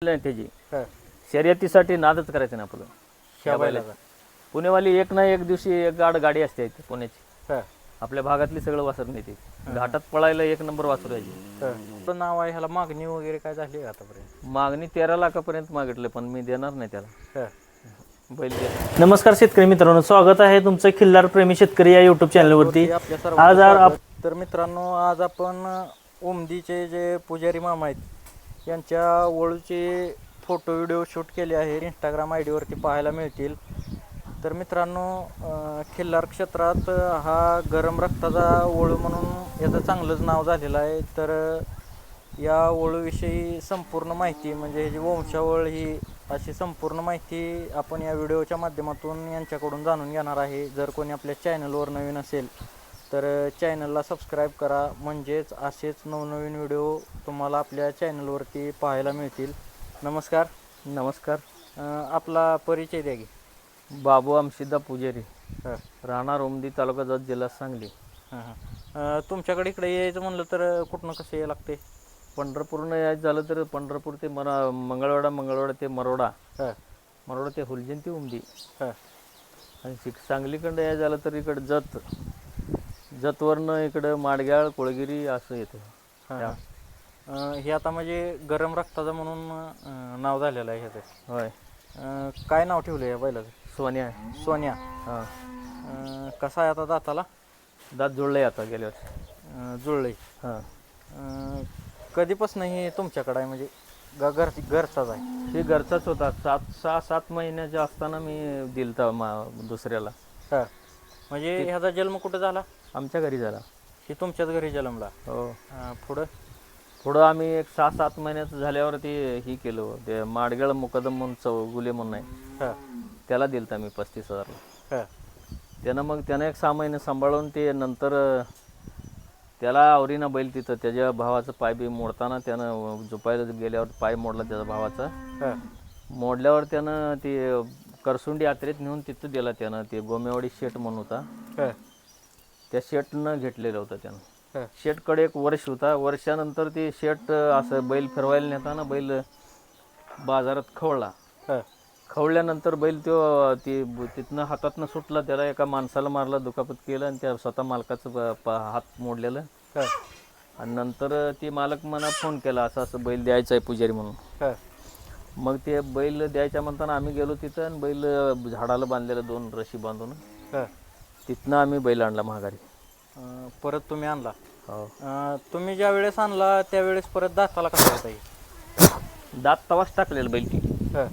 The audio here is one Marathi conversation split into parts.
त्याची. हा. शर्यतीसाठी नादच करायचं नाही आपलं. बैलाचा पुणेवाली एक ना एक दिवशी एक गाड गाडी असते इथे पुण्याची. हा, आपल्या भागातली सगळं वासर नाही ते घाटात पळायला एक नंबर वासर यायची हा. आपलं नाव आहे ह्याला मागणी वगैरे काय झाली का आतापर्यंत? मागणी तेरा लाखापर्यंत मागितले पण मी देणार नाही त्याला. हा. बैल नमस्कार शेतकरी मित्रांनो स्वागत आहे तुमचं खिल्लार प्रेमी शेतकरी या युट्यूब चॅनलवरती ते आपल्या सर्व आज आ- तर मित्रांनो आज आपण ओमदीचे जे पुजारी मामा आहेत यांच्या वळूचे फोटो व्हिडिओ शूट केले आहे. इंस्टाग्राम आय डीवरती पाहायला मिळतील. तर मित्रांनो खिल्लार क्षेत्रात हा गरम रक्ताचा वळू म्हणून याचं चांगलंच नाव झालेलं आहे. तर या वळूविषयी संपूर्ण माहिती म्हणजे ह्याची वंशावळ ही अशी संपूर्ण माहिती आपण या व्हिडिओच्या माध्यमातून यांच्याकडून जाणून घेणार आहे. जर कोणी आपल्या चॅनलवर नवीन असेल तर चॅनलला सबस्क्राईब करा. म्हणजेच असेच नवनवीन व्हिडिओ तुम्हाला आपल्या चॅनलवरती पाहायला मिळतील. नमस्कार. नमस्कार. अं, आपला परिचय द्या की. बाबू आमशिदा पुजारी. हां. राहणार उमदी तालुका जत जिल्हा सांगली. हां हां. अं, तुमच्याकडे इकडे यायचं म्हणलं तर कुठनं कसं यायला लागते? पंढरपूरनं यायचं झालं तर पंढरपूर ते मरा मंगळवाडा मंगळवाडा ते मरोडा. हां. मरोडा ते हुलजंती उमदी. हां. आणि शिक सांगलीकडं यायचं झालं तर इकडं जत. जतवरनं इकडं माडग्याळ कोळगिरी असं येतं. हां अं, आता म्हणजे गरम रक्ताचं म्हणून अं, नाव झालेलं आहे ह्याचं. होय. अं, काय नाव ठेवलं या बैलाचं? सोन्या सोन्या. हां. अं, कसा आहे आता दाताला? दात जुळले आता गेल्या वर्षी. अं, जुळलंय. हां. अं, कधीपासून हे तुमच्याकडे आहे? म्हणजे ग- घर घरचाच आहे. हे घरचाच होता. सात सहा सात महिन्याच्या असताना मी दिलता मा दुसऱ्याला. हा. म्हणजे ह्याचा जन्म कुठं झाला? आमच्या घरी झाला. हे तुमच्याच घरी जन्मला? हो. अं, पुढं? पुढं आम्ही एक सहा सात महिन्याचं झाल्यावर ते ही केलं. ते माडगळ मुकदम म्हणून चौगुले म्हणून आहे. हा. त्याला दिलता मी पस्तीस हजारला. हा. त्यानं मग त्यानं एक सहा महिने सांभाळून ते नंतर अं, त्याला आवरीनं बैल तिथं त्याच्या भावाचं पाय बी मोडताना त्यानं झोपायला गेल्यावर पाय मोडला त्याच्या भावाचा. हा. मोडल्यावर त्यानं ते करसुंडी यात्रेत नेऊन तिथं दिला त्यानं. ते गोमेवाडी शेट म्हणून होता. हा. त्या शेटनं घेतलेलं होतं त्यानं. शेटकडे एक वर्ष होता. वर्षानंतर ते शेट असं बैल फिरवायला नेताना बैल बाजारात खवळला. खवळल्यानंतर बैल तो ती तिथनं हातातनं सुटला. त्याला एका माणसाला मारला दुखापत केलं आणि त्या स्वतः मालकाचं हात मोडलेलं. आणि नंतर ती मालक मला फोन केला असं असं बैल द्यायचा आहे पुजारी म्हणून. मग ते बैल द्यायच्या म्हणताना आम्ही गेलो तिथं आणि बैल झाडाला बांधलेलं दोन रशी बांधून. तिथनं आम्ही बैल आणला महागारी अं, परत तुम्ही आणला? हो. अं, तुम्ही ज्या वेळेस आणला त्यावेळेस परत दाताला कसा होता हे? दात तवाच टाकलेलं बैल ती. हा.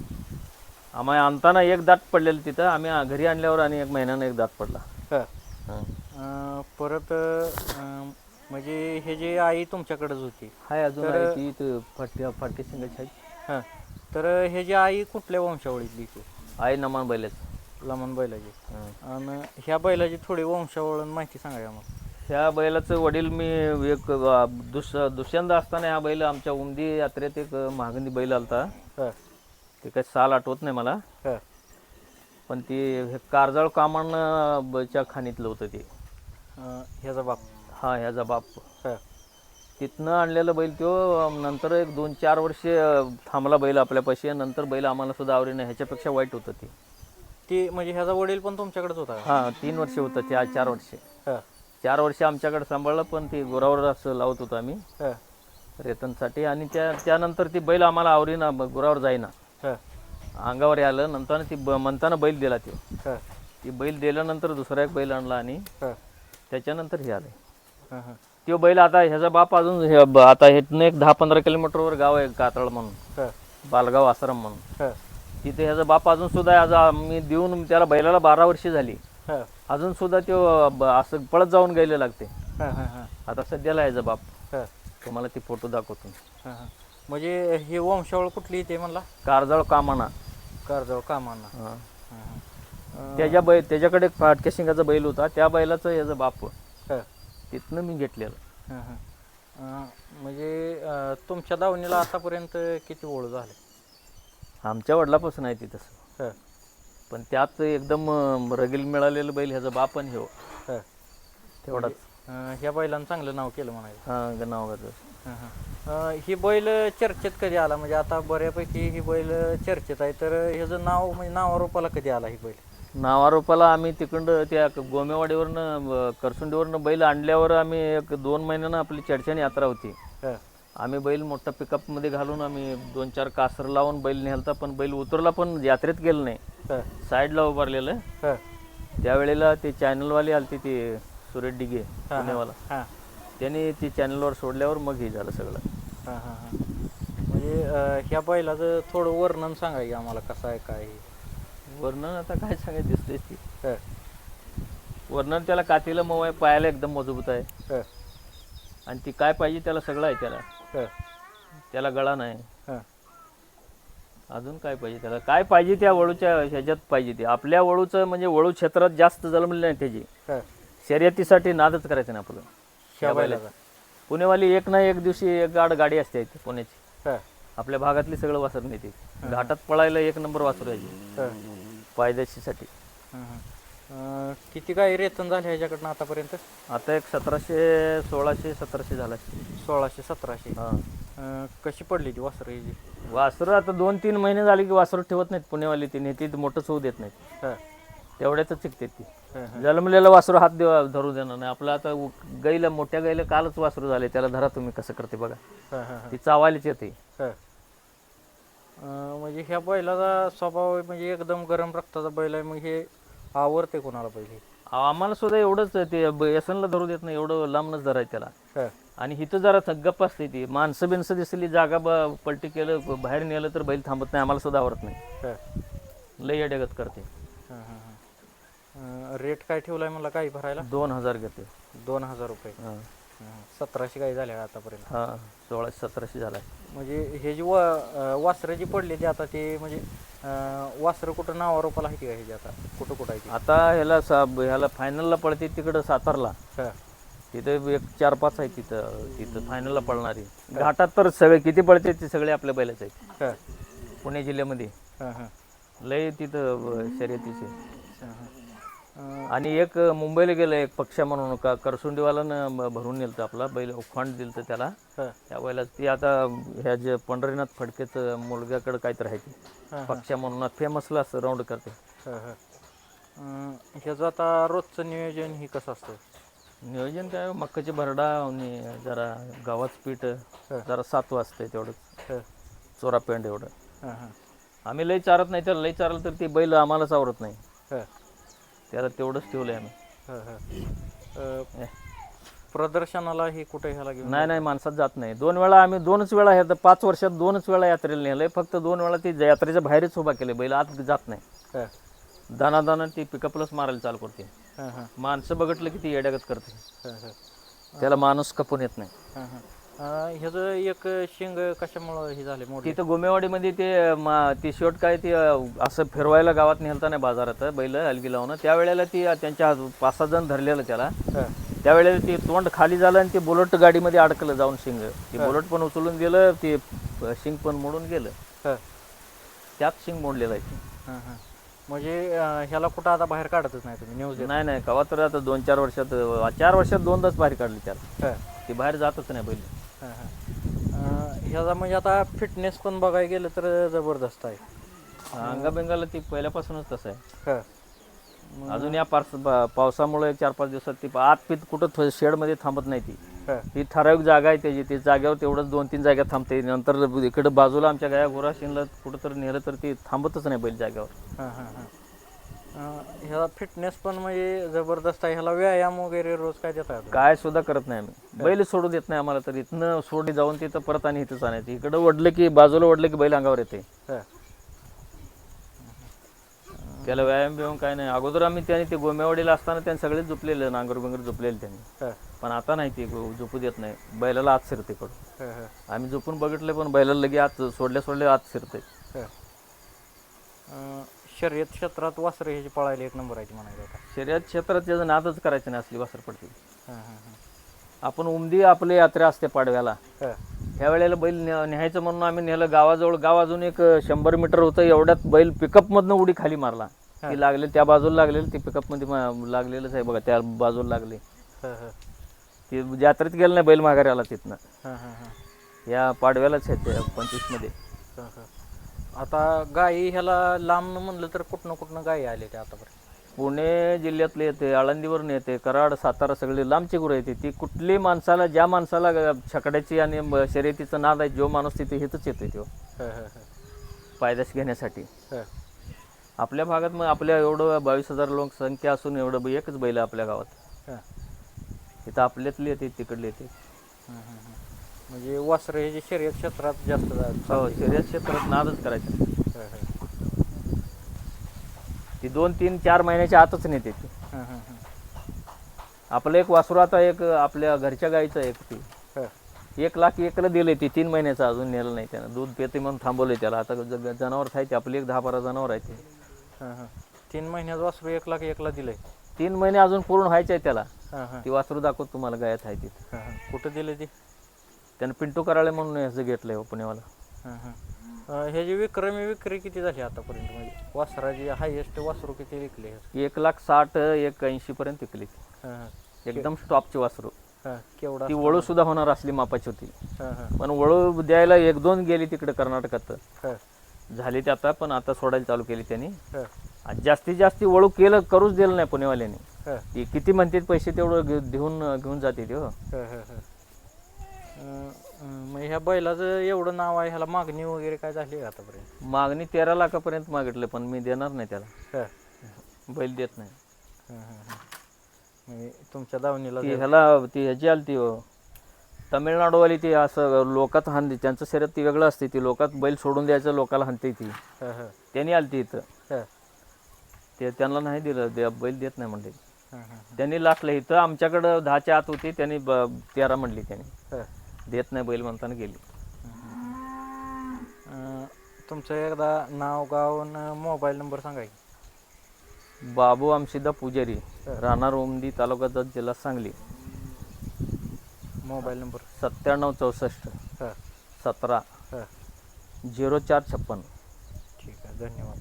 आम्हाला आणताना एक दात पडलेलं तिथं आम्ही घरी आणल्यावर आणि एक महिन्यानं एक दात पडला. हा. हं. अं, परत अं, म्हणजे हे जे आई तुमच्याकडेच होती. हाय अजून तर- आहे ती इथं फाटक्या फाटके शिंगाची आहे हा. तर हे जे आई कुठल्या वंशावळीतली ती? आहे नमान बैलच. लमन बैलाची. आणि ह्या बैलाची थोडी वंशावळ आणि माहिती सांगा मग. ह्या बैलाचं वडील मी एक अ, दुस दुसऱ्यांदा असताना ह्या बैल आमच्या उमदी यात्रेत एक महागंदी बैल आलता. हा. ते काही साल आठवत नाही मला. हा. पण ती हे कारजाळ कामान च्या खाणीतलं होतं ते. अं, ह्याचा बाप. हा ह्याचा बाप. हा. तिथनं आणलेलं बैल तो नंतर एक दोन चार वर्ष अ, थांबला बैल आपल्यापाशी. नंतर बैल आम्हाला सुद्धा आवडीनं ह्याच्यापेक्षा वाईट होतं ते. ती म्हणजे ह्याचा वडील पण तुमच्याकडेच होता का? हा तीन वर्ष होतं त्या चार वर्ष. हा. चार वर्ष आमच्याकडे सांभाळलं पण ते गुरावर असं लावत होतो आम्ही. हा. रेतनसाठी. आणि त्या त्यानंतर ती बैल आम्हाला आवरीना ब- गुरावर जाईना. हा. अंगावर आलं नंतर ती ब म्हणताना बैल दिला तो हा. ती बैल दिल्यानंतर दुसरा एक बैल आणला आणि हा. त्याच्यानंतर हे आले हा हा. तो बैल आता ह्याचा बाप अजून हे ब- आता हेतनं एक दहा पंधरा किलोमीटरवर गाव आहे कातळ म्हणून. हा. बालगाव आश्रम म्हणून. हा. तिथे ह्याचा बाप अजून सुद्धा आज आम्ही देऊन त्याला बैलाला बारा वर्षे झाली. हा. अजून सुद्धा तो ब- असं पळत जाऊन गेले लागते. हा हा हा. आता सध्याला ह्याचा बाप. हा. तुम्हाला ती फोटो दाखवतो. हा हा. म्हणजे ही वंशावळ कुठली ते म्हणला? कारजाळ कामाना. कारजाव कामांना. हा. हा हा. अं, त्याच्या बै त्याच्याकडे एक फाटक्या शिंगाचा बैल होता. त्या बैलाचं याचं बाप. हा. तिथनं मी घेतलेलं. हा हा. अं, म्हणजे अं, तुमच्या दावणीला आतापर्यंत किती ओळ झाले? आमच्या वडिलापासून आहे ती तसं. हा. पण त्यात एकदम अं, रगील मिळालेलं बैल ह्याचा बाप आणि हो हा. तेवढाच. अं, ह्या बैलानं चांगलं नाव केलं म्हणायचं. हां नाव गाजवलं. हां, हां. अं, ही बैल चर्चेत कधी आला? म्हणजे आता बऱ्यापैकी ही बैल चर्चेत आहे. तर ह्याचं नाव म्हणजे नावारूपाला कधी आला ही बैल? नावारोपाला आम्ही तिकडं त्या गोमेवाडीवरनं अं, करसुंडीवरनं बैल आणल्यावर आम्ही एक दोन महिन्यानं आपली चर्चेने यात्रा होती. हं, आम्ही बैल मोठा पिकअपमध्ये घालून आम्ही दोन चार कासर लावून बैल नेलता पण बैल उतरला पण यात्रेत गेलं नाही. हं, साईडला उभारलेलं. हं, त्यावेळेला ते चॅनलवाले आलते ते सुरेश डिगे पुणेवाला. हां, त्यांनी ती चॅनलवर सोडल्यावर मग हे झालं सगळं. हां, हां, हां. म्हणजे ह्या बैलाचं थोडं वर्णन सांगा की आम्हाला कसं आहे काय. वर्णन आता काय सांगायचं दिसतेच ती. हं, वर्णन त्याला कातीला मऊ आहे पायाला एकदम मजबूत आहे. हं, आणि ती काय पाहिजे त्याला सगळं आहे त्याला. हं, त्याला गळा नाही. हं. अजून काय पाहिजे त्याला? काय पाहिजे त्या वळूच्या ह्याच्यात पाहिजे ते? आपल्या वळूचं म्हणजे वळू क्षेत्रात जास्त जन्मले नाही त्याची. हं. शर्यतीसाठी नादच करायचं नाही आपलं. पुणेवाली एक ना एक दिवशी एक गाड गाडी असते इथे पुण्याची. हं, आपल्या भागातली सगळं वासर नेते. घाटात पळायला एक नंबर वासर यायची हं, पायदेशीसाठी हं, हं. अं, किती काही रेतन झाले ह्याच्याकडनं आतापर्यंत? आता एक सतराशे सोळाशे सतराशे झाला. सोळाशे सतराशे. हां. अं, कशी पडली ती वासर ही वासरं आता दोन तीन महिने झाले की वासरं ठेवत नाहीत पुणेवाली ती नेते मोठंच होऊ देत नाहीत. हं, तेवढ्यातच चिकते ती. हं, जन्मलेलं वासरू हात देवा धरू देणार नाही. आपलं आता उ- गाईला मोठ्या गाईला कालच वासरू झाले त्याला धरा तुम्ही कसं करते बघा. हं, हं, हं. ती चावायलाच येते. हं. अं, म्हणजे ह्या बैलाचा स्वभाव म्हणजे एकदम गरम रक्ताचा बैल आहे मग हे आवडते कोणाला पहिले आम्हाला सुद्धा एवढंच ते व्यसनला धरू देत नाही एवढं लांबनच धरायचं त्याला. हं, आणि इथं जरा गप्प असते ती. माणसं बिनसं दिसली जागा ब पलटी केलं ब- बाहेर नेलं तर बैल थांबत नाही आम्हाला सुद्धा आवडत नाही. हं, लई अडगत करते. हं, हं, हं. अं, रेट काय ठेवलाय मला काही भरायला? दोन हजार घेते. दोन हजार रुपये. हं, सतराशे काही झाल्या आतापर्यंत. हां सोळाशे सतराशे झाला म्हणजे हे जी वा अं, वासरं जी पडली ती आता ते म्हणजे अं, वासरं कुठं नावारूपाला आहे ती का ह्याची आता? कुठं कुठं आहे ती? आता ह्याला सा ह्याला फायनलला पळते तिकडं सातारला. हं, तिथं एक चार पाच आहे तिथं तिथं फायनलला पळणारी घाटात तर सगळे किती पळते ते सगळे आपल्या बैलाच आहेत. हं, पुणे जिल्ह्यामध्ये. हं, हं, लय तिथं अं, शर्यतीचे. हं, हं. आणि एक मुंबईला गेलं एक पक्ष्या म्हणून का करसुंडीवाल्यानं ब- भरून नेलं आपला बैल खोंड दिलं त्याला. त्या बैलाच ती आता ह्या जे पंढरीनाथ फडकेचं मुलग्याकडं काहीतरी आहे ती. पक्ष्या म्हणून फेमसला असं राऊंड करते. ह्याचं आता रोजचं नियोजन ही कसं असतं? नियोजन काय मक्काची भरडा आणि जरा गव्हाचं पीठ जरा सात वाजते तेवढंच. हं, चोरा पेंड एवढं आम्ही लई चारत नाही त्याला लई चारलं तर ती बैल आम्हालाच आवडत नाही. त्याला तेवढंच ठेवलंय आम्ही. हं, हं. अं, प्रदर्शनाला ही कुठे ह्याला घेऊन नाही नाही माणसात जात नाही. दोन वेळा आम्ही दोनच वेळा ह्या पाच वर्षात दोनच वेळा यात्रेला नेलंय. फक्त दोन वेळा ती यात्रेच्या बाहेरच उभा केले बैल आत जात नाही. हं, दाना दाना ती पिकअपलाच मारायला चालू करते. हं, हं, माणसं बघितलं की ती येड्यागत करते. हं, हं. त्याला माणूस कपून येत नाही. हं, हं. ह्याचं एक शिंग कशामुळं हे झाले मोठे तिथं गोमेवाडीमध्ये ते मा ती शॉट काय ती अं, असं फिरवायला गावात नेलता नाही बाजारात बैल हलगी लावून त्यावेळेला ती त्यांच्या हात- पाच सहा जण धरलेलं त्याला. हं, त्यावेळेला ते तोंड खाली झालं आणि ते बुलेट गाडीमध्ये अडकलं जाऊन शिंग. ती बुलेट पण उचलून गेलं ते प- शिंग पण मोडून गेलं. हं, त्यात शिंग मोडलेलं आहे ते. हं, हं. म्हणजे अं, ह्याला कुठं आता बाहेर काढतच नाही तुम्ही न्यूज नाही नाही. कवा तर आता दोन चार वर्षात अं, चार वर्षात दोनदाच बाहेर काढली त्याला. हं, ती बाहेर जातच नाही बैल. हं, हं. ह्याचा म्हणजे आता फिटनेस पण बघायला गेलं तर जबरदस्त आहे. अंगाबेंगाला ती पहिल्यापासूनच तसं आहे. हं, अजून या पार्स पावसामुळे चार पाच दिवसात ती आत पीत कुठं थ- शेडमध्ये थांबत नाही ती. हं, ही ठराविक जागा आहे त्याची. ती जागेवर तेवढंच दोन तीन जागा थांबते. नंतर इकडे बाजूला आमच्या गाया गोरा शिनला कुठं तर नेलं तर ती थांबतच नाही बैल जागेवर. हं, हं, हं. ह्याला फिटनेस पण म्हणजे जबरदस्त आहे. ह्याला व्यायाम वगैरे रोज काय देता येतो? काय सुद्धा करत नाही आम्ही. बैल सोडू देत नाही आम्हाला तर. इथनं सोडी जाऊन तिथं परत आणि इथंच आणायचं. इकडं वडलं की बाजूला वडलं की बैल अंगावर येते. हं, त्याला व्यायाम बियाम काय नाही. अगोदर आम्ही त्याने ते गोमेवाडीला असताना त्यांनी सगळे झोपलेलं नांगर बिंगर झोपलेलं त्यांनी. पण आता नाही ते झोपू देत नाही. बैलाला आत शिरते कडून आम्ही झोपून बघितलं पण बैलाला लगे आत सोडल्या सोडल्या आत शिरते. शर्यत क्षेत्रात वासरे ह्याची पळायला एक नंबर आहे ती म्हणायचं आता शर्यत क्षेत्रात त्याचं नादच करायचं नाही असली वासर पडते हं, हं, हं. आपण उमदी आपली यात्रा असते पाडव्याला. हं, ह्या वेळेला बैल न्या- न्यायचं म्हणून आम्ही नेलं गावाजवळ गाव अजून एक शंभर मीटर होतं एवढ्यात बैल पिकअपमधनं उडी खाली मारला. ती लागले त्या बाजूला लागलेली ती पिकअपमध्ये मा- लागलेलंच आहे बघा त्या बाजूला लागले. हं, हं. ती जत्रेत गेलं नाही बैल माघारी आला तिथनं. हां हां हां. या पाडव्यालाच आहे पंचवीसमध्ये. हां, हां. आता गायी ह्याला लांब म्हणलं तर कुठनं कुठनं गायी आले ते आतापर्यंत? पुणे जिल्ह्यातले येते आळंदीवरून येते कराड सातारा सगळी लांबची गुरं येते. ती कुठली माणसाला ज्या माणसाला ग- छकड्याची आणि शर्यतीचं नाद आहे जो माणूस तिथे हिथंच येते तो. हां हां हां. पायदास घेण्यासाठी. हां. आपल्या भागात मग आपल्या एवढं बावीस हजार लोकसंख्या असून एवढं ब- एकच बैल आहे आपल्या गावात. हां. इथं आपल्यातली येते तिकडले येते. हां, हां, हां. म्हणजे वासरं हे जे शर्यत क्षेत्रात जास्त जा- हो शर्यत क्षेत्रात नादच करायचं. हां, हां. ती दोन तीन चार महिन्याच्या आतच नेते ती. हां, हां, हां. आपलं एक वासरू आता एक आपल्या घरच्या गाईचं एक ती. हां. एक लाख एकला दिले ती तीन महिन्याचं अजून नेलं नाही त्यानं. दूध पेते म्हणून थांबवले त्याला. आता ज- जनावर ते आपली एक दहा बारा जनावर आहे ते. हां, हां. तीन महिन्यात वासरू एक लाख एकला दिलंय. तीन महिने अजून पूर्ण व्हायचे आहे त्याला. हां हां. ती वासरू दाखवत तुम्हाला गायत आहे तिथे. हां, हां. कुठं दिलं ते? त्यानं पिंटू कराळे म्हणून ह्याचं घेतलंय हो पुण्यावाला हां हां. अं, ह्याची विक्रमी विक्री किती झाली आतापर्यंत? म्हणजे वासराची हायेस्ट वासरू किती विकले एक लाख साठ एक ऐंशी पर्यंत विकली ती. एकदम स्टॉपची वासरू. केवढा ती वळू सुद्धा होणार असली मापाची होती. हां हां. पण वळू द्यायला एक दोन गेली तिकडे कर्नाटकात. हां. झाली ते आता पण आता सोडायला चालू केली त्यांनी. हां. आणि जास्तीत जास्ती वळू केलं करूच दिलं नाही पुणेवाल्यांनी. हां. ती किती म्हणते पैसे तेवढं देऊन घेऊन जाते ते हो. हां, हां, हां. मग ह्या बैलाचं एवढं नाव आहे ह्याला मागणी वगैरे काय झाली आहे आतापर्यंत? मागणी तेरा लाखापर्यंत मागितले पण मी देणार नाही त्याला. हां. बैल देत नाही. हां, हां, हां. म्हणजे तुमच्या दावणीला ती ह्याला ती ह्याची आली ती हो. तामिळनाडूवाली ती असं लोकात हानते त्यांचं शर्यत ती वेगळं असते ती लोकात बैल सोडून द्यायचं लोकाला हानते ती. हां हां. त्यांनी आली ती इथं. हां. ते त्यांना नाही दिलं दे बैल देत नाही म्हणले. हां हां त्यांनी लाखलं इथं आमच्याकडं दहाच्या आत होती त्यांनी ब तेरा म्हणली त्यांनी. हां. देत नाही बैल म्हणताना गेली. अं, तुमचं एकदा नाव गाव आणि मोबाईल नंबर सांगा की. बाबू आमशिदा पुजारी राहणार ओमदी तालुका जत जिल्हा सांगली. Mobile number? सत्त्याण्णव चौसष्ट हां. सतरा हां. झिरो चार छप्पन. ठीक आहे धन्यवाद.